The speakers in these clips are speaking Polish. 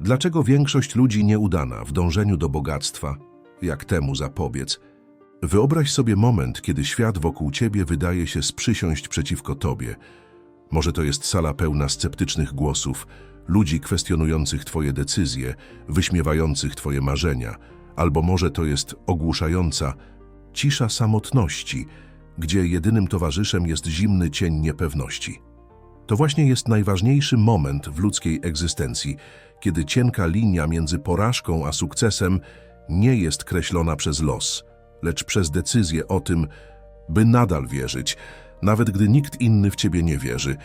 Dlaczego większość ludzi nieudana w dążeniu do bogactwa? Jak temu zapobiec? Wyobraź sobie moment, kiedy świat wokół ciebie wydaje się sprzysiąść przeciwko tobie. Może to jest sala pełna sceptycznych głosów, ludzi kwestionujących twoje decyzje, wyśmiewających twoje marzenia, albo może to jest ogłuszająca cisza samotności, gdzie jedynym towarzyszem jest zimny cień niepewności. To właśnie jest najważniejszy moment w ludzkiej egzystencji, kiedy cienka linia między porażką a sukcesem nie jest kreślona przez los, lecz przez decyzję o tym, by nadal wierzyć, nawet gdy nikt inny w ciebie nie wierzy.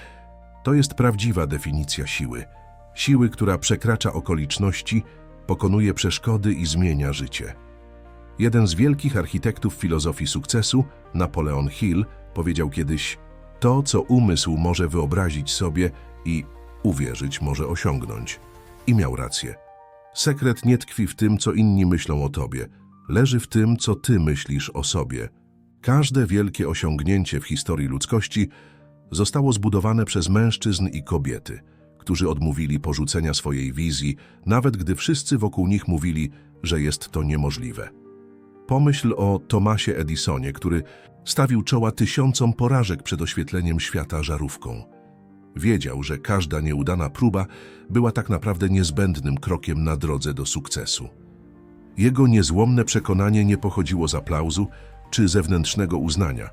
To jest prawdziwa definicja siły. Siły, która przekracza okoliczności, pokonuje przeszkody i zmienia życie. Jeden z wielkich architektów filozofii sukcesu, Napoleon Hill, powiedział kiedyś: To, co umysł może wyobrazić sobie i uwierzyć może osiągnąć. I miał rację. Sekret nie tkwi w tym, co inni myślą o tobie, leży w tym, co ty myślisz o sobie. Każde wielkie osiągnięcie w historii ludzkości zostało zbudowane przez mężczyzn i kobiety, którzy odmówili porzucenia swojej wizji, nawet gdy wszyscy wokół nich mówili, że jest to niemożliwe. Pomyśl o Thomasie Edisonie, który stawił czoła tysiącom porażek przed oświetleniem świata żarówką. Wiedział, że każda nieudana próba była tak naprawdę niezbędnym krokiem na drodze do sukcesu. Jego niezłomne przekonanie nie pochodziło z aplauzu czy zewnętrznego uznania,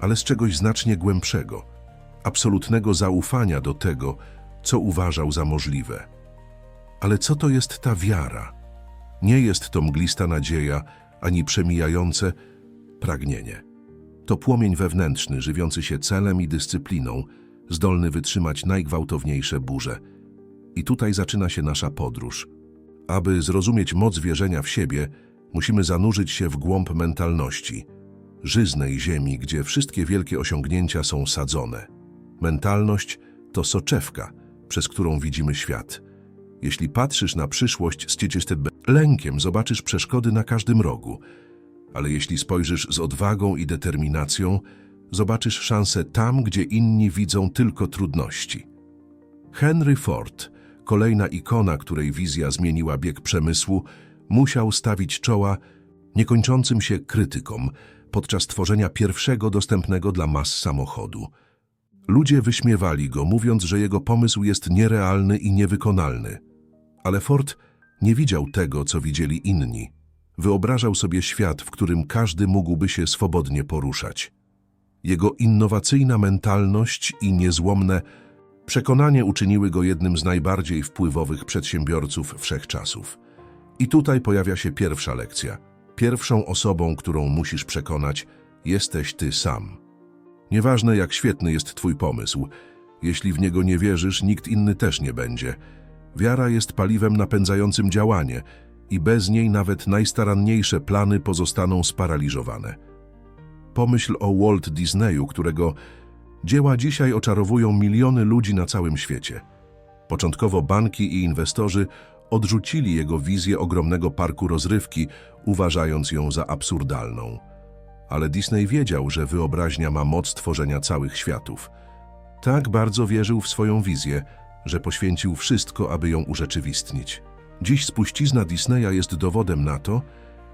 ale z czegoś znacznie głębszego, absolutnego zaufania do tego, co uważał za możliwe. Ale co to jest ta wiara? Nie jest to mglista nadzieja, ani przemijające pragnienie. To płomień wewnętrzny, żywiący się celem i dyscypliną, zdolny wytrzymać najgwałtowniejsze burze. I tutaj zaczyna się nasza podróż. Aby zrozumieć moc wierzenia w siebie, musimy zanurzyć się w głąb mentalności, żyznej ziemi, gdzie wszystkie wielkie osiągnięcia są sadzone. Mentalność to soczewka, przez którą widzimy świat. Jeśli patrzysz na przyszłość z cieczystym lękiem, zobaczysz przeszkody na każdym rogu. Ale jeśli spojrzysz z odwagą i determinacją, zobaczysz szansę tam, gdzie inni widzą tylko trudności. Henry Ford, kolejna ikona, której wizja zmieniła bieg przemysłu, musiał stawić czoła niekończącym się krytykom podczas tworzenia pierwszego dostępnego dla mas samochodu. Ludzie wyśmiewali go, mówiąc, że jego pomysł jest nierealny i niewykonalny. Ale Ford nie widział tego, co widzieli inni. Wyobrażał sobie świat, w którym każdy mógłby się swobodnie poruszać. Jego innowacyjna mentalność i niezłomne przekonanie uczyniły go jednym z najbardziej wpływowych przedsiębiorców wszechczasów. I tutaj pojawia się pierwsza lekcja. Pierwszą osobą, którą musisz przekonać, jesteś ty sam. Nieważne, jak świetny jest twój pomysł, jeśli w niego nie wierzysz, nikt inny też nie będzie. Wiara jest paliwem napędzającym działanie i bez niej nawet najstaranniejsze plany pozostaną sparaliżowane. Pomyśl o Walt Disneyu, którego dzieła dzisiaj oczarowują miliony ludzi na całym świecie. Początkowo banki i inwestorzy odrzucili jego wizję ogromnego parku rozrywki, uważając ją za absurdalną. Ale Disney wiedział, że wyobraźnia ma moc tworzenia całych światów. Tak bardzo wierzył w swoją wizję, że poświęcił wszystko, aby ją urzeczywistnić. Dziś spuścizna Disneya jest dowodem na to,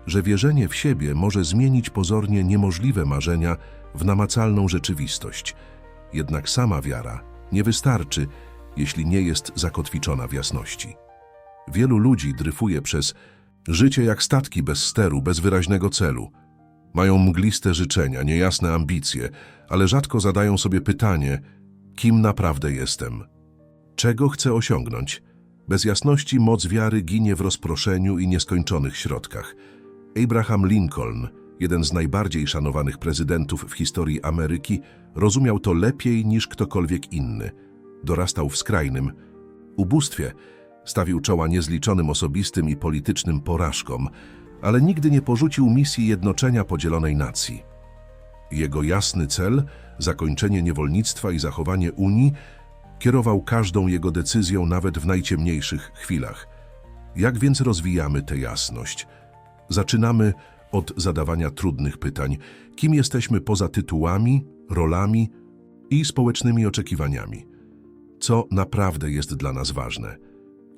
że wierzenie w siebie może zmienić pozornie niemożliwe marzenia w namacalną rzeczywistość. Jednak sama wiara nie wystarczy, jeśli nie jest zakotwiczona w jasności. Wielu ludzi dryfuje przez życie jak statki bez steru, bez wyraźnego celu. Mają mgliste życzenia, niejasne ambicje, ale rzadko zadają sobie pytanie, kim naprawdę jestem. Czego chcę osiągnąć? Bez jasności moc wiary ginie w rozproszeniu i nieskończonych środkach. Abraham Lincoln, jeden z najbardziej szanowanych prezydentów w historii Ameryki, rozumiał to lepiej niż ktokolwiek inny. Dorastał w skrajnym ubóstwie, stawił czoła niezliczonym osobistym i politycznym porażkom, ale nigdy nie porzucił misji jednoczenia podzielonej nacji. Jego jasny cel, zakończenie niewolnictwa i zachowanie Unii, kierował każdą jego decyzją nawet w najciemniejszych chwilach. Jak więc rozwijamy tę jasność? Zaczynamy od zadawania trudnych pytań. Kim jesteśmy poza tytułami, rolami i społecznymi oczekiwaniami? Co naprawdę jest dla nas ważne?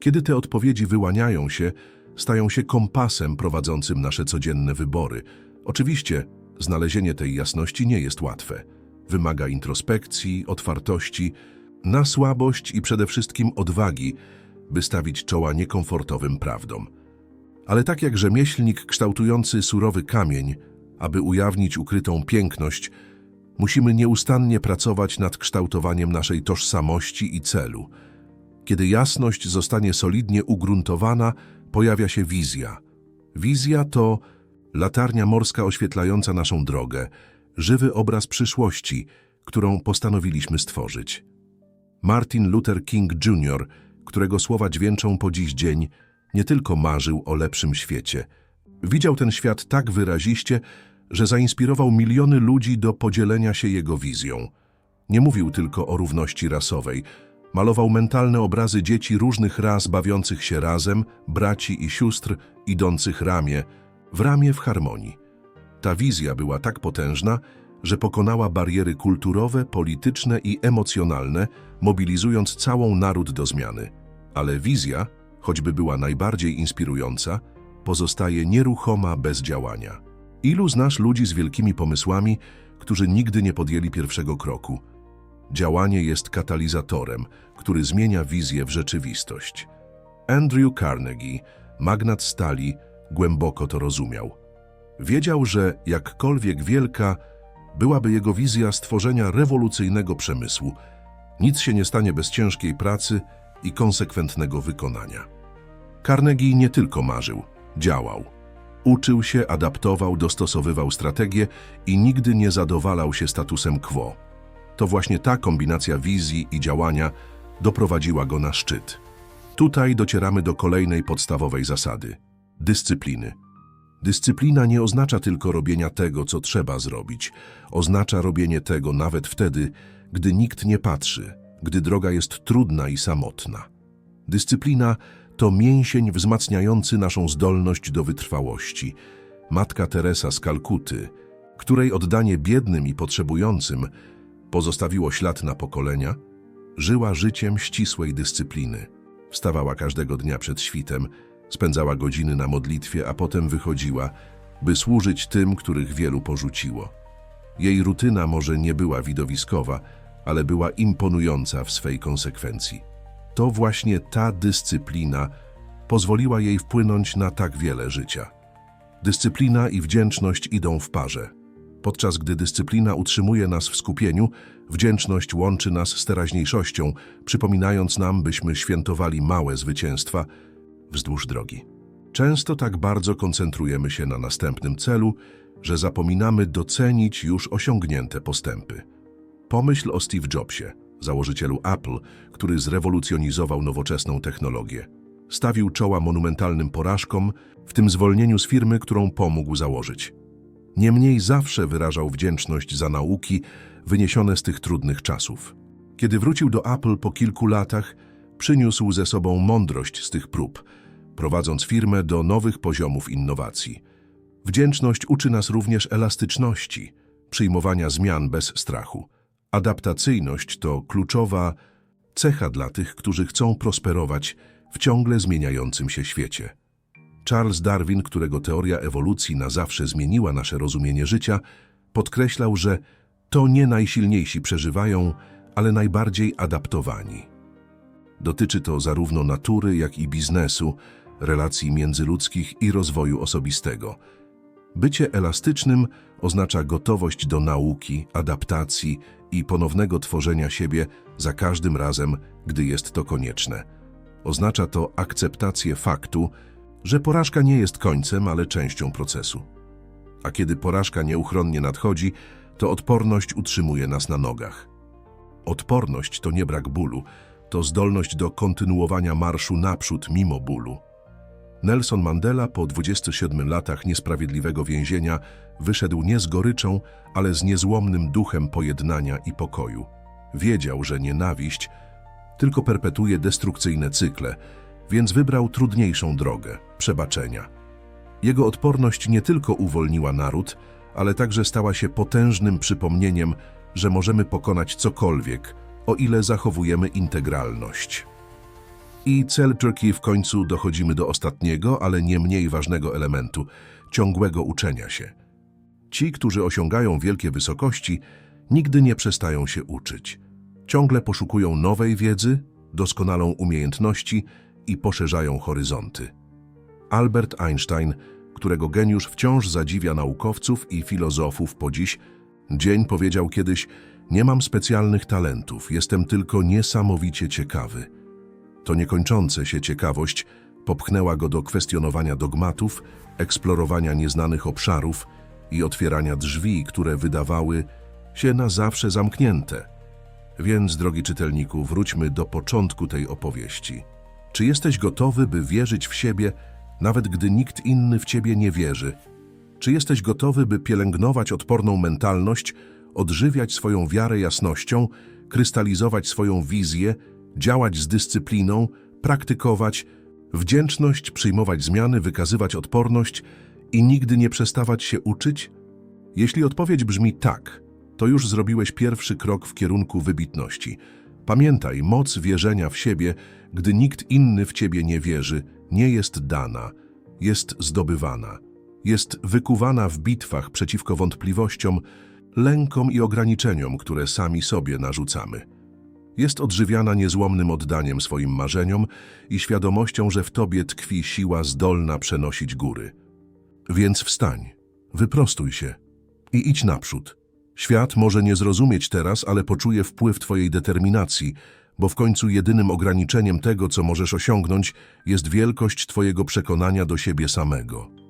Kiedy te odpowiedzi wyłaniają się, stają się kompasem prowadzącym nasze codzienne wybory. Oczywiście, znalezienie tej jasności nie jest łatwe. Wymaga introspekcji, otwartości, na słabość i przede wszystkim odwagi, by stawić czoła niekomfortowym prawdom. Ale tak jak rzemieślnik kształtujący surowy kamień, aby ujawnić ukrytą piękność, musimy nieustannie pracować nad kształtowaniem naszej tożsamości i celu. Kiedy jasność zostanie solidnie ugruntowana, pojawia się wizja. Wizja to latarnia morska oświetlająca naszą drogę, żywy obraz przyszłości, którą postanowiliśmy stworzyć. Martin Luther King Jr., którego słowa dźwięczą po dziś dzień, nie tylko marzył o lepszym świecie. Widział ten świat tak wyraziście, że zainspirował miliony ludzi do podzielenia się jego wizją. Nie mówił tylko o równości rasowej, malował mentalne obrazy dzieci różnych ras bawiących się razem, braci i sióstr idących ramię, w ramię w harmonii. Ta wizja była tak potężna, że pokonała bariery kulturowe, polityczne i emocjonalne, mobilizując całą naród do zmiany. Ale wizja, choćby była najbardziej inspirująca, pozostaje nieruchoma bez działania. Ilu znasz ludzi z wielkimi pomysłami, którzy nigdy nie podjęli pierwszego kroku? Działanie jest katalizatorem, który zmienia wizję w rzeczywistość. Andrew Carnegie, magnat stali, głęboko to rozumiał. Wiedział, że jakkolwiek wielka byłaby jego wizja stworzenia rewolucyjnego przemysłu, nic się nie stanie bez ciężkiej pracy i konsekwentnego wykonania. Carnegie nie tylko marzył, działał. Uczył się, adaptował, dostosowywał strategię i nigdy nie zadowalał się statusem quo. To właśnie ta kombinacja wizji i działania doprowadziła go na szczyt. Tutaj docieramy do kolejnej podstawowej zasady dyscypliny. Dyscyplina nie oznacza tylko robienia tego, co trzeba zrobić. Oznacza robienie tego nawet wtedy, gdy nikt nie patrzy, gdy droga jest trudna i samotna. Dyscyplina to mięsień wzmacniający naszą zdolność do wytrwałości. Matka Teresa z Kalkuty, której oddanie biednym i potrzebującym pozostawiło ślad na pokolenia, żyła życiem ścisłej dyscypliny. Wstawała każdego dnia przed świtem, spędzała godziny na modlitwie, a potem wychodziła, by służyć tym, których wielu porzuciło. Jej rutyna może nie była widowiskowa, ale była imponująca w swej konsekwencji. To właśnie ta dyscyplina pozwoliła jej wpłynąć na tak wiele życia. Dyscyplina i wdzięczność idą w parze. Podczas gdy dyscyplina utrzymuje nas w skupieniu, wdzięczność łączy nas z teraźniejszością, przypominając nam, byśmy świętowali małe zwycięstwa wzdłuż drogi. Często tak bardzo koncentrujemy się na następnym celu, że zapominamy docenić już osiągnięte postępy. Pomyśl o Steve Jobsie, założycielu Apple, który zrewolucjonizował nowoczesną technologię. Stawił czoła monumentalnym porażkom, w tym zwolnieniu z firmy, którą pomógł założyć. Niemniej zawsze wyrażał wdzięczność za nauki wyniesione z tych trudnych czasów. Kiedy wrócił do Apple po kilku latach, przyniósł ze sobą mądrość z tych prób, prowadząc firmę do nowych poziomów innowacji. Wdzięczność uczy nas również elastyczności, przyjmowania zmian bez strachu. Adaptacyjność to kluczowa cecha dla tych, którzy chcą prosperować w ciągle zmieniającym się świecie. Charles Darwin, którego teoria ewolucji na zawsze zmieniła nasze rozumienie życia, podkreślał, że to nie najsilniejsi przeżywają, ale najbardziej adaptowani. Dotyczy to zarówno natury, jak i biznesu, relacji międzyludzkich i rozwoju osobistego. Bycie elastycznym oznacza gotowość do nauki, adaptacji i ponownego tworzenia siebie za każdym razem, gdy jest to konieczne. Oznacza to akceptację faktu, że porażka nie jest końcem, ale częścią procesu. A kiedy porażka nieuchronnie nadchodzi, to odporność utrzymuje nas na nogach. Odporność to nie brak bólu, to zdolność do kontynuowania marszu naprzód mimo bólu. Nelson Mandela po 27 latach niesprawiedliwego więzienia wyszedł nie z goryczą, ale z niezłomnym duchem pojednania i pokoju. Wiedział, że nienawiść tylko perpetuuje destrukcyjne cykle, więc wybrał trudniejszą drogę przebaczenia. Jego odporność nie tylko uwolniła naród, ale także stała się potężnym przypomnieniem, że możemy pokonać cokolwiek, o ile zachowujemy integralność. I cel Turkey w końcu dochodzimy do ostatniego, ale nie mniej ważnego elementu ciągłego uczenia się. Ci, którzy osiągają wielkie wysokości, nigdy nie przestają się uczyć. Ciągle poszukują nowej wiedzy, doskonalą umiejętności i poszerzają horyzonty. Albert Einstein, którego geniusz wciąż zadziwia naukowców i filozofów po dziś, dzień powiedział kiedyś: Nie mam specjalnych talentów, jestem tylko niesamowicie ciekawy. To niekończąca się ciekawość popchnęła go do kwestionowania dogmatów, eksplorowania nieznanych obszarów i otwierania drzwi, które wydawały się na zawsze zamknięte. Więc, drogi czytelniku, wróćmy do początku tej opowieści. Czy jesteś gotowy, by wierzyć w siebie, nawet gdy nikt inny w ciebie nie wierzy? Czy jesteś gotowy, by pielęgnować odporną mentalność, odżywiać swoją wiarę jasnością, krystalizować swoją wizję, działać z dyscypliną, praktykować, wdzięczność, przyjmować zmiany, wykazywać odporność i nigdy nie przestawać się uczyć? Jeśli odpowiedź brzmi tak, to już zrobiłeś pierwszy krok w kierunku wybitności. Pamiętaj, moc wierzenia w siebie, gdy nikt inny w ciebie nie wierzy, nie jest dana, jest zdobywana. Jest wykuwana w bitwach przeciwko wątpliwościom, lękom i ograniczeniom, które sami sobie narzucamy. Jest odżywiana niezłomnym oddaniem swoim marzeniom i świadomością, że w tobie tkwi siła zdolna przenosić góry. Więc wstań, wyprostuj się i idź naprzód. Świat może nie zrozumieć teraz, ale poczuje wpływ twojej determinacji, bo w końcu jedynym ograniczeniem tego, co możesz osiągnąć, jest wielkość twojego przekonania do siebie samego.